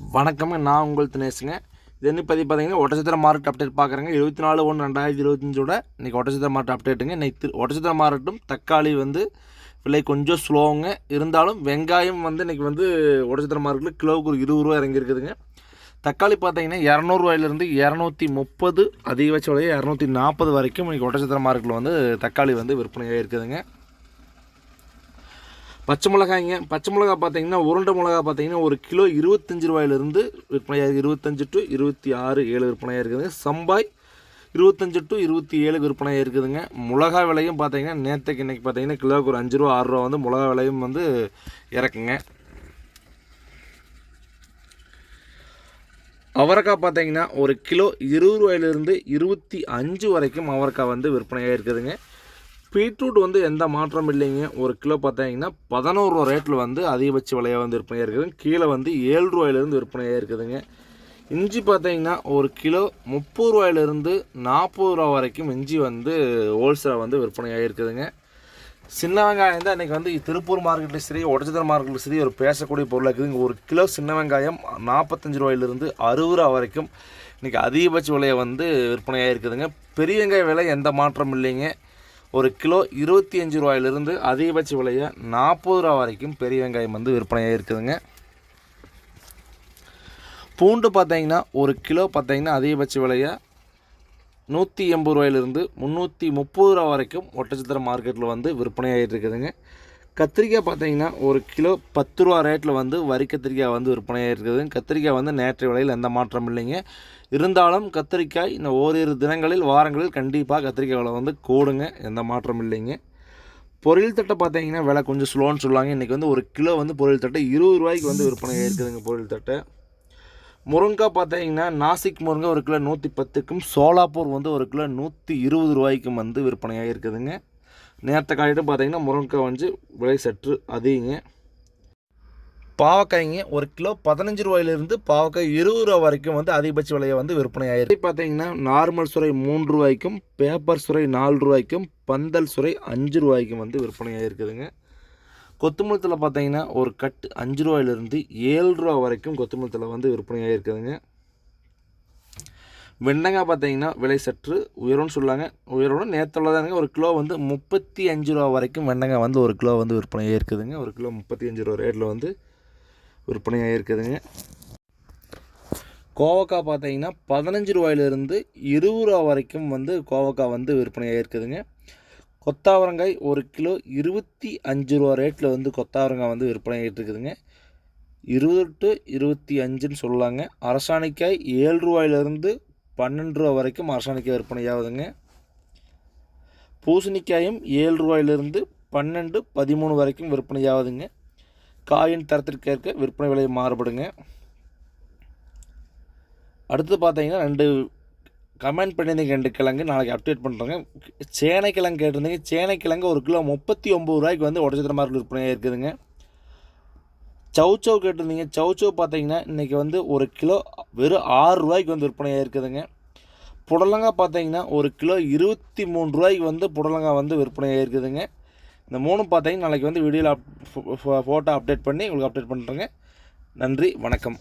வணக்கம் நான் உங்கள் தினேஷுங்க. இது என்ன பதிவு பார்த்தீங்கன்னா ஒட்டச்சத்திர மார்க்கெட் அப்டேட் பார்க்குறேங்க. இருபத்தி நாலு ஒன்று ரெண்டாயிரத்தி இருபத்தஞ்சோட இன்றைக்கி ஒட்டச்சத்திர மார்க்கெட் அப்டேட்டுங்க இன்னைக்கு ஒட்டச்சத்திர மார்க்கெட்டும் தக்காளி வந்து விலை கொஞ்சம் ஸ்லோவுங்க இருந்தாலும் வெங்காயம் வந்து இன்றைக்கி வந்து ஒட்டச்சத்திர மார்க்கெட்டில் கிலோவுக்கு ஒரு இருபது ரூபா இறங்கியிருக்குதுங்க. தக்காளி பார்த்தீங்கன்னா இரநூறுவாயிலிருந்து இரநூத்தி முப்பது அதிகபட்ச விலையை இரநூத்தி நாற்பது வரைக்கும் இன்றைக்கி ஒட்டச்சத்திர மார்க்கெட்டில் வந்து தக்காளி வந்து விற்பனையாக இருக்குதுங்க பச்சை மிளகாய்ங்க. பச்சை மிளகா பார்த்தீங்கன்னா உருண்டை மிளகா பார்த்தீங்கன்னா ஒரு கிலோ இருபத்தஞ்சி ரூபாயிலிருந்து விற்பனையாக இருபத்தஞ்சு டு இருபத்தி ஆறு ஏழு விற்பனையாக இருக்குதுங்க. சம்பாய் இருபத்தஞ்சு டு இருபத்தி ஏழு விற்பனையாக இருக்குதுங்க. மிளகா விலையும் பார்த்தீங்கன்னா நேற்றுக்கு இன்றைக்கி பார்த்தீங்கன்னா கிலோவுக்கு ஒரு அஞ்சு ரூபா ஆறு ரூபா வந்து மிளகா விலையும் வந்து இறக்குங்க. அவரைக்காய் பார்த்தீங்கன்னா ஒரு கிலோ இருபது ரூபாயிலிருந்து இருபத்தி அஞ்சு வரைக்கும் அவரைக்காய் வந்து விற்பனையாக இருக்குதுங்க. பீட்ரூட் வந்து எந்த மாற்றம் இல்லைங்க. ஒரு கிலோ பார்த்தீங்கன்னா பதினோரு ரூபா ரேட்டில் வந்து அதிகபட்ச விலையாக வந்து விற்பனையாக இருக்குதுங்க. கீழே வந்து ஏழு ரூபாயிலேருந்து விற்பனையாக இருக்குதுங்க. இஞ்சி பார்த்தீங்கன்னா ஒரு கிலோ முப்பது ரூபாயிலிருந்து நாற்பது ரூபா வரைக்கும் இஞ்சி வந்து ஹோல்சேலாக வந்து விற்பனையாக இருக்குதுங்க. சின்ன வெங்காயம் தான் இன்றைக்கி வந்து திருப்பூர் மார்க்கெட்டில் சரி ஒடச்சதர் மார்க்கெட்டில் சரி ஒரு பேசக்கூடிய பொருளாக இருக்குதுங்க. ஒரு கிலோ சின்ன வெங்காயம் நாற்பத்தஞ்சு ரூபாயிலிருந்து அறுபது ரூபா வரைக்கும் இன்றைக்கி அதிகபட்ச விலையை வந்து விற்பனையாக இருக்குதுங்க. பெரிய வெங்காய விலை எந்த மாற்றம் இல்லைங்க. ஒரு கிலோ இருபத்தி அஞ்சு ரூபாயிலிருந்து அதிகபட்ச விலையை நாற்பது ரூபா வரைக்கும் பெரிய வெங்காயம் வந்து விற்பனையாக இருக்குதுங்க. பூண்டு பார்த்தீங்கன்னா ஒரு கிலோ பார்த்தீங்கன்னா அதிகபட்ச விலையை நூற்றி எண்பது ரூபாயிலிருந்து முந்நூற்றி முப்பது ரூபா வரைக்கும் ஒட்டச்சித்திர மார்க்கெட்டில் வந்து விற்பனையாகிட்டு இருக்குதுங்க. கத்திரிக்காய் பார்த்தீங்கன்னா ஒரு கிலோ பத்து ரூபா ரேட்டில் வந்து வரி கத்திரிக்காய் வந்து விற்பனையாக இருக்குது கத்திரிக்காய் வந்து நேற்றைய விலையில் எந்த மாற்றம் இல்லைங்க. இருந்தாலும் கத்திரிக்காய் இந்த ஓரிரு தினங்களில் வாரங்களில் கண்டிப்பாக கத்திரிக்காய் விலை வந்து கூடுங்க. எந்த மாற்றம் இல்லைங்க. பொரியல் தட்டை பார்த்தீங்கன்னா விலை கொஞ்சம் ஸ்லோன்னு சொல்லுவாங்க. இன்றைக்கி வந்து ஒரு கிலோ வந்து பொரியல் தட்டை இருபது ரூபாய்க்கு வந்து விற்பனையாக இருக்குதுங்க பொரியல் தட்டை. முருங்காய் பார்த்தீங்கன்னா நாசிக் முருங்கை ஒரு கிலோ நூற்றி பத்துக்கும் சோலாப்பூர் வந்து ஒரு கிலோ நூற்றி இருபது ரூபாய்க்கும் வந்து விற்பனையாக இருக்குதுங்க நேரத்தை காட்டிட்டு பார்த்தீங்கன்னா முருங்கைக்காய் வந்து விலை சற்று அதிகங்க. பாவக்காய்ங்க ஒரு கிலோ பதினஞ்சு ரூபாயிலிருந்து பாவக்காய் இருபது ரூபா வரைக்கும் வந்து அதிகபட்ச விலையை வந்து விற்பனை ஆயிருக்கு. பார்த்தீங்கன்னா நார்மல் சுரை மூன்று ரூபாய்க்கும் பேப்பர் சுரை நாலு ரூபாய்க்கும் பந்தல் சுரை அஞ்சு ரூபாய்க்கும் வந்து விற்பனை ஆகிருக்குதுங்க கொத்துமல்லத்தில் பார்த்தீங்கன்னா ஒரு கட்டு அஞ்சு ரூபாயிலிருந்து ஏழு ரூபா வரைக்கும் கொத்துமல்லத்தில் வந்து விற்பனை ஆகிருக்குதுங்க வெண்டங்காய் பார்த்தீங்கன்னா விலை சற்று உயரும்னு சொல்லுவாங்க உயரும் நேற்றுள்ளதானுங்க ஒரு கிலோ வந்து முப்பத்தி அஞ்சு ரூபா வரைக்கும் வெண்டங்காய் வந்து ஒரு கிலோ வந்து விற்பனையாக இருக்குதுங்க. ஒரு கிலோ முப்பத்தி அஞ்சு ரூபா ரேட்டில் வந்து விற்பனையாக இருக்குதுங்க. கோவக்காய் பார்த்தீங்கன்னா பதினஞ்சு ரூபாயிலிருந்து இருபது ரூபா வரைக்கும் வந்து கோவக்காய் வந்து விற்பனையாக இருக்குதுங்க. கொத்தாவரங்காய் ஒரு கிலோ இருபத்தி அஞ்சு ரூபா ரேட்டில் வந்து கொத்தாவரங்காய் வந்து விற்பனையாகிட்டு இருக்குதுங்க. இருபது டு இருபத்தி அஞ்சுன்னு சொல்லலாங்க அரசாணிக்காய் ஏழு ரூபாயிலிருந்து பன்னெண்டு ரூபா வரைக்கும் அரசாணிக்காய் விற்பனையாகுதுங்க. பூசணிக்காயும் ஏழு ரூபாயிலிருந்து பன்னெண்டு பதிமூணு வரைக்கும் விற்பனையாகுதுங்க. காயின் தரத்திற்கேற்க விற்பனை விலை மாறுபடுங்க. அடுத்து பார்த்தீங்கன்னா ரெண்டு கமெண்ட் பண்ணியிருந்தீங்க ரெண்டு கிழங்கு. நாளைக்கு அப்டேட் பண்ணுறேங்க சேனைக்கிழங்கு கேட்டிருந்தீங்க. சேனைக்கிழங்கு ஒரு கிலோ முப்பத்தி ஒம்பது ரூபாய்க்கு வந்து உடச்சத்திர மாதிரி விற்பனையாக இருக்குதுங்க சவுச்சவ் கேட்டிருந்தீங்க. சவுச்சவ் பார்த்தீங்கன்னா இன்றைக்கி வந்து ஒரு கிலோ வெறும் ஆறு ரூபாய்க்கு வந்து விற்பனையாக இருக்குதுங்க புடலங்காய் பார்த்தீங்கன்னா ஒரு கிலோ இருபத்தி மூணு ரூபாய்க்கு வந்து புடலங்காய் வந்து விற்பனையாக இருக்குதுங்க இந்த மூணும் பார்த்தீங்கன்னா நாளைக்கு வந்து வீடியோவில் ஃபோட்டோ அப்டேட் பண்ணி உங்களுக்கு அப்டேட் பண்ணுறேங்க நன்றி வணக்கம்.